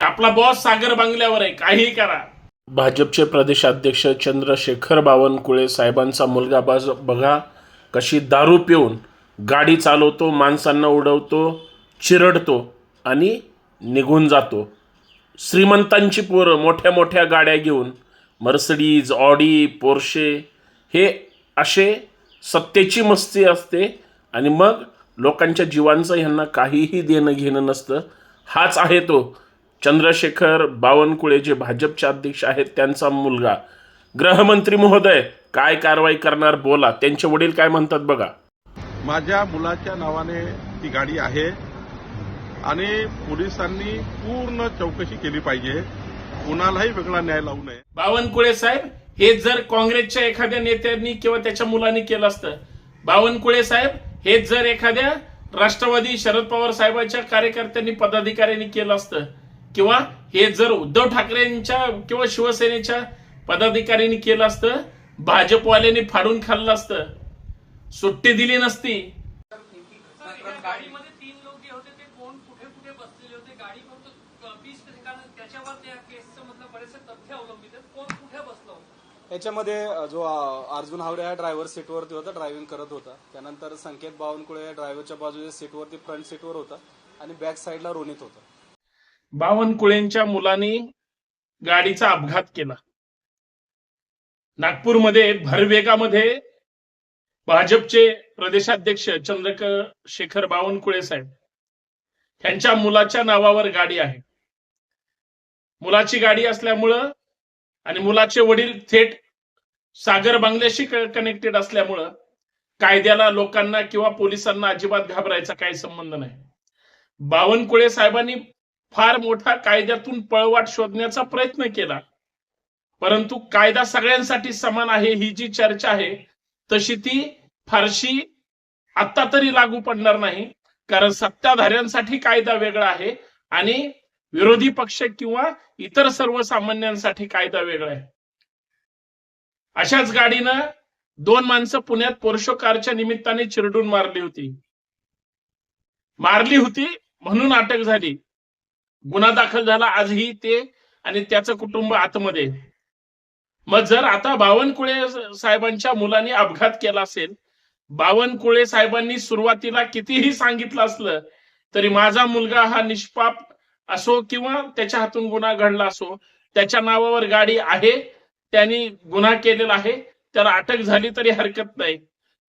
आपला बॉस सागर बांगल्यावर आहे काही करा. भाजपचे प्रदेशाध्यक्ष चंद्रशेखर बावनकुळे साहेबांचा मुलगा बाज बघा कशी दारू पिऊन गाडी चालवतो माणसांना उडवतो चिरडतो आणि निघून जातो. श्रीमंतांची पोरं मोठ्या मोठ्या गाड्या घेऊन मर्सडीज ऑडी पोर्शे हे असे सत्तेची मस्ती असते आणि मग लोकांच्या जीवांचं ह्यांना काहीही देणं घेणं नसतं. हाच आहे तो चंद्रशेखर बावनकुळे जे भाजपचे अध्यक्ष आहेत त्यांचा मुलगा. गृहमंत्री महोदय काय कारवाई करणार बोला. त्यांचे वडील काय म्हणतात बघा. माझ्या मुलाच्या नावाने ती गाडी आहे आणि पोलिसांनी पूर्ण चौकशी केली पाहिजे. कुणालाही वेगळा न्याय लावू नये. बावनकुळे साहेब हे जर काँग्रेसच्या एखाद्या नेत्यांनी किंवा त्याच्या मुलांनी केलं असतं. बावनकुळे साहेब हे जर एखाद्या राष्ट्रवादी शरद पवार साहेबांच्या कार्यकर्त्यांनी पदाधिकाऱ्यांनी केलं असतं. किंवा हे जर उद्धव ठाकरेंच्या किंवा शिवसेनेच्या पदाधिकाऱ्यांनी केलं असतं भाजपवाल्यांनी फाडून खाल्लं असतं सुट्टी दिली नसती. गाडीमध्ये तीन लोक जे होते ते कोण कुठे कुठे बसलेले होते गाडी फक्त वीस ठिकाण त्याच्यावर त्या केसचं मधलं बरेचसे तथ्य अवलंबित आहेत. कोण कुठे बसलं होतं? याच्यामध्ये जो अर्जुन हावडे हा ड्रायव्हर सीटवरती होता ड्रायव्हिंग करत होता. त्यानंतर संकेत बावनकुळे या ड्रायव्हरच्या बाजूच्या सीटवरती फ्रंट सीटवर होता आणि बॅक साईडला रोनित होता. बावनकुळेंच्या मुलांनी गाडीचा अपघात केला. नागपूरमध्ये भरवेगामध्ये भाजपचे प्रदेशाध्यक्ष चंद्रशेखर बावनकुळे साहेब. त्यांच्या मुलाच्या नावावर गाडी आहे. मुलाची गाडी असल्यामुळं आणि मुलाचे वडील थेट सागर बांगल्याशी कनेक्टेड असल्यामुळं कायद्याला लोकांना किंवा पोलिसांना अजिबात घाबरायचा काही संबंध नाही. बावनकुळे साहेबांनी फार मोठा कायद्यातून पळवाट शोधण्याचा प्रयत्न केला. परंतु कायदा सगळ्यांसाठी समान आहे ही जी चर्चा आहे तशी ती फारशी आत्ता तरी लागू पडणार नाही. कारण सत्ताधाऱ्यांसाठी कायदा वेगळा आहे आणि विरोधी पक्ष किंवा इतर सर्वसामान्यांसाठी कायदा वेगळा आहे. अशाच गाडीनं दोन माणसं पुण्यात पोर्शो कारच्या निमित्ताने चिरडून मारली होती. मारली होती म्हणून अटक झाली. गुन्हा दाखल झाला आजही ते आणि त्याचं कुटुंब आतमध्ये. मग जर आता बावनकुळे साहेबांच्या मुलांनी अपघात केला असेल बावनकुळे साहेबांनी सुरुवातीला कितीही सांगितलं असलं तरी माझा मुलगा हा निष्पाप असो किंवा त्याच्या हातून गुन्हा घडला असो त्याच्या नावावर गाडी आहे त्यांनी गुन्हा केलेला आहे त्याला अटक झाली तरी हरकत नाही.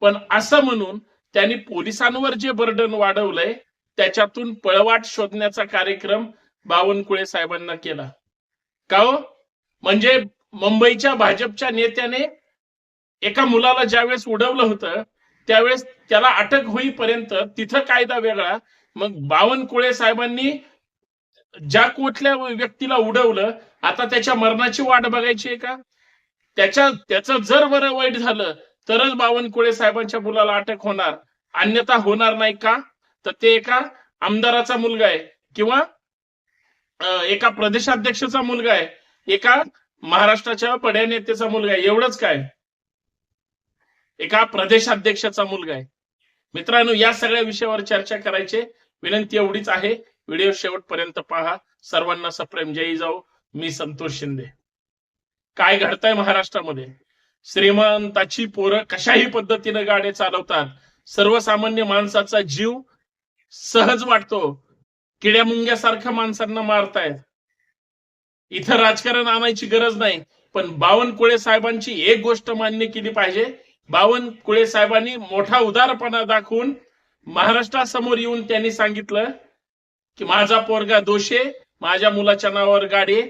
पण असं म्हणून त्यांनी पोलिसांवर जे बर्डन वाढवलंय त्याच्यातून पळवाट शोधण्याचा कार्यक्रम बावनकुळे साहेबांना केला. का हो? म्हणजे मुंबईच्या भाजपच्या नेत्याने एका मुलाला ज्यावेळेस उडवलं होतं त्यावेळेस त्याला अटक होईपर्यंत तिथं कायदा वेगळा. मग बावनकुळे साहेबांनी ज्या कुठल्या व्यक्तीला उडवलं आता त्याच्या मरणाची वाट बघायची आहे का? त्याच्या त्याचं जर बरं वाईट झालं तरच बावनकुळे साहेबांच्या मुलाला अटक होणार. अन्यथा होणार नाही का? तर ते एका आमदाराचा मुलगा आहे किंवा एका प्रदेशाध्यक्षाचा मुलगा आहे एका महाराष्ट्राच्या पड्या नेत्याचा मुलगा आहे एवढंच काय? एका प्रदेशाध्यक्षाचा मुलगा आहे. मित्रांनो या सगळ्या विषयावर चर्चा करायची. विनंती एवढीच आहे. व्हिडिओ शेवटपर्यंत पहा. सर्वांना सप्रेम. जय जाऊ मी संतोष शिंदे. काय घडतंय महाराष्ट्रामध्ये? श्रीमंताची पोरं कशाही पद्धतीनं गाडे चालवतात? सर्वसामान्य माणसाचा जीव सहज वाटतो. किड्या मुंग्यासारख्या माणसांना मारतायत. इथं राजकारण आणायची गरज नाही पण बावनकुळे साहेबांची एक गोष्ट मान्य केली पाहिजे. बावनकुळे साहेबांनी मोठा उदारपणा दाखवून महाराष्ट्रासमोर येऊन त्यांनी सांगितलं की माझा पोरगा दोषे माझ्या मुलाच्या नावावर गाडी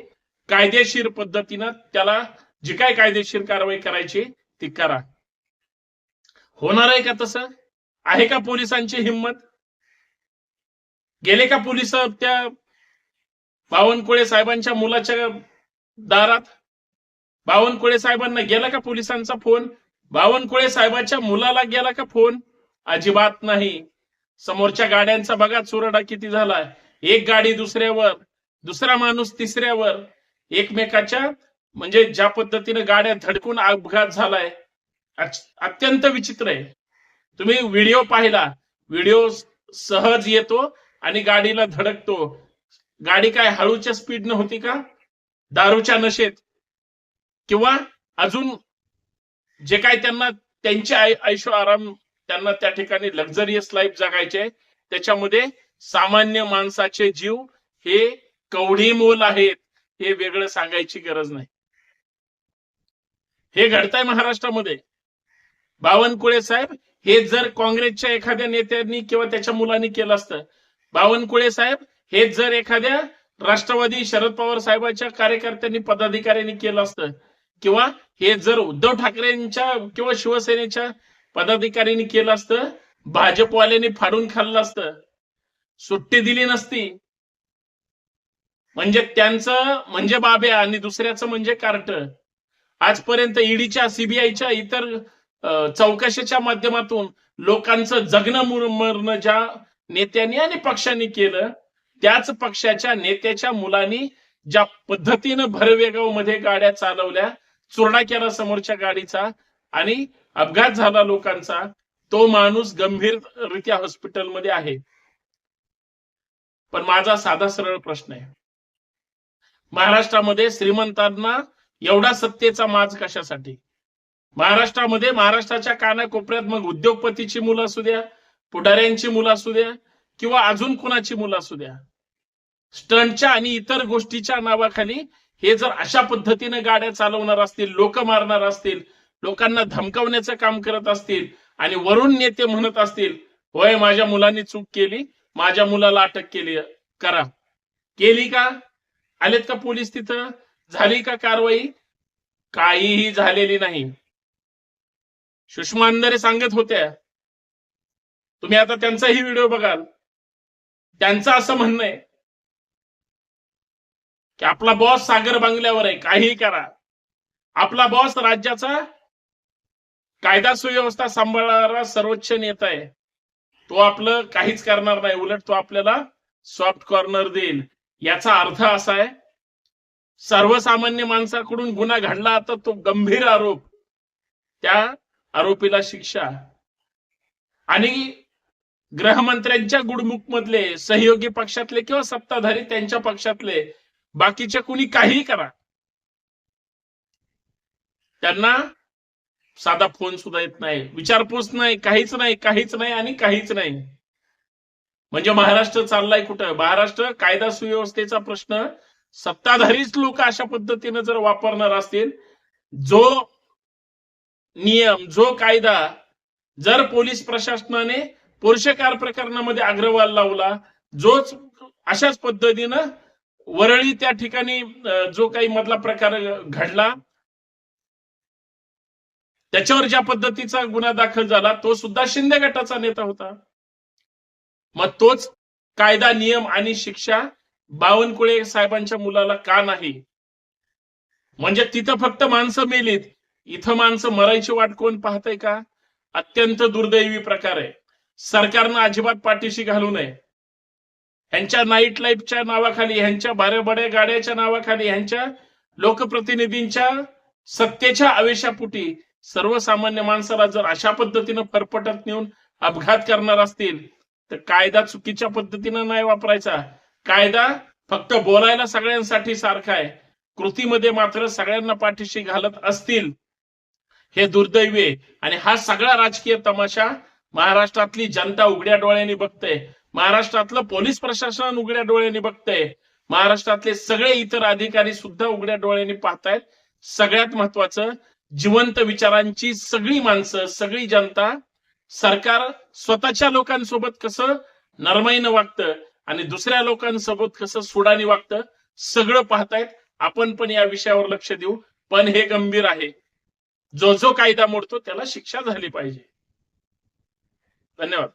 कायदेशीर पद्धतीनं त्याला जी काय कायदेशीर कारवाई करायची ती करा. होणार आहे का तसं? आहे का पोलिसांची हिंमत? गेले का पोलीस त्या बावनकुळे साहेबांच्या मुलाच्या दारात? बावनकुळे साहेबांना गेला का पोलिसांचा फोन? बावनकुळे साहेबाच्या मुलाला गेला का फोन? अजिबात नाही. समोरच्या गाड्यांचा बघा चुरडा किती झालाय एक गाडी दुसऱ्यावर दुसरा माणूस तिसऱ्यावर. एकमेकाच्या म्हणजे ज्या पद्धतीने गाड्या धडकून अपघात झालाय. अत्यंत विचित्र आहे. तुम्ही व्हिडिओ पाहिला. व्हिडिओ सहज येतो. आणि गाडीला धडकतो. गाडी काय हळूच्या स्पीडनं होती का? दारूच्या नशेत. किंवा अजून जे काय त्यांना त्यांचे आयुष्य आराम त्यांना त्या ठिकाणी लक्झरियस लाईफ जगायचे त्याच्यामध्ये सामान्य माणसाचे जीव हे कवढी मोल आहेत हे वेगळं सांगायची गरज नाही. हे घडतंय महाराष्ट्रामध्ये. बावनकुळे साहेब हे जर काँग्रेसच्या एखाद्या नेत्यांनी किंवा त्याच्या मुलांनी केलं असतं बावनकुळे साहेब हे जर एखाद्या राष्ट्रवादी शरद पवार साहेबांच्या कार्यकर्त्यांनी पदाधिकाऱ्यांनी केलं असतं किंवा हे जर उद्धव ठाकरेंच्या किंवा शिवसेनेच्या पदाधिकाऱ्यांनी केलं असतं भाजपवाल्यांनी फाडून खाल्लं असतं सुट्टी दिली नसती. म्हणजे त्यांचं म्हणजे बाब्या आणि दुसऱ्याचं म्हणजे कार्ट. आजपर्यंत ईडीच्या सीबीआयच्या इतर चौकशीच्या माध्यमातून लोकांचं जगणं मरणं ज्या नेत्यांनी आणि पक्षांनी केलं त्याच पक्षाच्या नेत्याच्या मुलांनी ज्या पद्धतीनं भरवेगावमध्ये गाड्या चालवल्या चुरडा केला समोरच्या गाडीचा आणि अपघात झाला लोकांचा तो माणूस गंभीररित्या हॉस्पिटलमध्ये आहे. पण माझा साधा सरळ प्रश्न आहे. महाराष्ट्रामध्ये श्रीमंतांना एवढा सत्तेचा माज कशासाठी? महाराष्ट्रामध्ये महाराष्ट्राच्या कानाकोपऱ्यात मग उद्योगपतीची मुलं असू द्या पुढाऱ्यांची मुलं असू द्या किंवा अजून कुणाची मुलं असू द्या. स्टंटच्या आणि इतर गोष्टीच्या नावाखाली हे जर अशा पद्धतीने गाड्या चालवणार असतील लोक मारणार असतील लोकांना धमकावण्याचं काम करत असतील आणि वरून नेते म्हणत असतील होय माझ्या मुलांनी चूक केली माझ्या मुलाला अटक केली करा. केली का? आलेत का पोलीस तिथं? झाली का कारवाई? काहीही झालेली नाही. सुषमा अंधारे सांगत होत्या तुम्ही आता त्यांचाही व्हिडिओ बघाल. त्यांचं असं म्हणणं आहे की आपला बॉस सागर बांगल्यावर आहे काही करा. आपला बॉस राज्याचा कायदा सुव्यवस्था सांभाळणारा सर्वोच्च नेता आहे. तो आपलं काहीच करणार नाही उलट तो आपल्याला सॉफ्ट कॉर्नर देईल. याचा अर्थ असा आहे सर्वसामान्य माणसाकडून गुन्हा घडला तर तो गंभीर आरोप. त्या आरोपीला शिक्षा. आणि गृहमंत्र्यांच्या गुडमुख मधले सहयोगी पक्षातले किंवा सत्ताधारी त्यांच्या पक्षातले बाकीचे कुणी काही करा. त्यांना साधा फोन सुद्धा येत नाही विचारपूस नाही काहीच नाही काहीच नाही आणि काहीच नाही. म्हणजे महाराष्ट्र चाललाय कुठं? महाराष्ट्र कायदा सुव्यवस्थेचा प्रश्न सत्ताधारीच लोक अशा पद्धतीने जर वापरणार असतील जो नियम जो कायदा जर पोलीस प्रशासनाने पुरुषकार प्रकरणामध्ये अग्रवाल लावला. जोच अशाच पद्धतीनं वरळी त्या ठिकाणी जो काही मधला प्रकार घडला त्याच्यावर ज्या पद्धतीचा गुन्हा दाखल झाला तो सुद्धा शिंदे गटाचा नेता होता. मग तोच कायदा नियम आणि शिक्षा बावनकुळे साहेबांच्या मुलाला का नाही? म्हणजे तिथं फक्त माणसं मेलीत. इथं माणसं मरायची वाट कोण पाहतय का? अत्यंत दुर्दैवी प्रकार आहे. सरकारनं अजिबात पाठीशी घालू नये. ह्यांच्या नाईट लाईफच्या नावाखाली ह्यांच्या भाऱ्याबड्या गाड्याच्या नावाखाली ह्यांच्या लोकप्रतिनिधींच्या सत्तेच्या आवेशापुटी सर्वसामान्य माणसाला जर अशा पद्धतीनं फरफटत नेऊन अपघात करणार असतील तर कायदा चुकीच्या पद्धतीनं नाही वापरायचा. कायदा फक्त बोलायला सगळ्यांसाठी सारखा आहे. कृतीमध्ये मात्र सगळ्यांना पाठीशी घालत असतील. हे दुर्दैवी आहे. आणि हा सगळा राजकीय तमाशा महाराष्ट्रातली जनता उघड्या डोळ्यांनी बघते. महाराष्ट्रातलं पोलीस प्रशासन उघड्या डोळ्यांनी बघतंय महाराष्ट्रातले सगळे इतर अधिकारी सुद्धा उघड्या डोळ्यांनी पाहतायत. सगळ्यात महत्वाचं जिवंत विचारांची सगळी माणसं सगळी जनता सरकार स्वतःच्या लोकांसोबत कसं नरमाईनं वागतं आणि दुसऱ्या लोकांसोबत कसं सुडाने वागतं सगळं पाहतायत. आपण पण या विषयावर लक्ष देऊ. पण हे गंभीर आहे. जो जो कायदा मोडतो त्याला शिक्षा झाली पाहिजे. धन्यवाद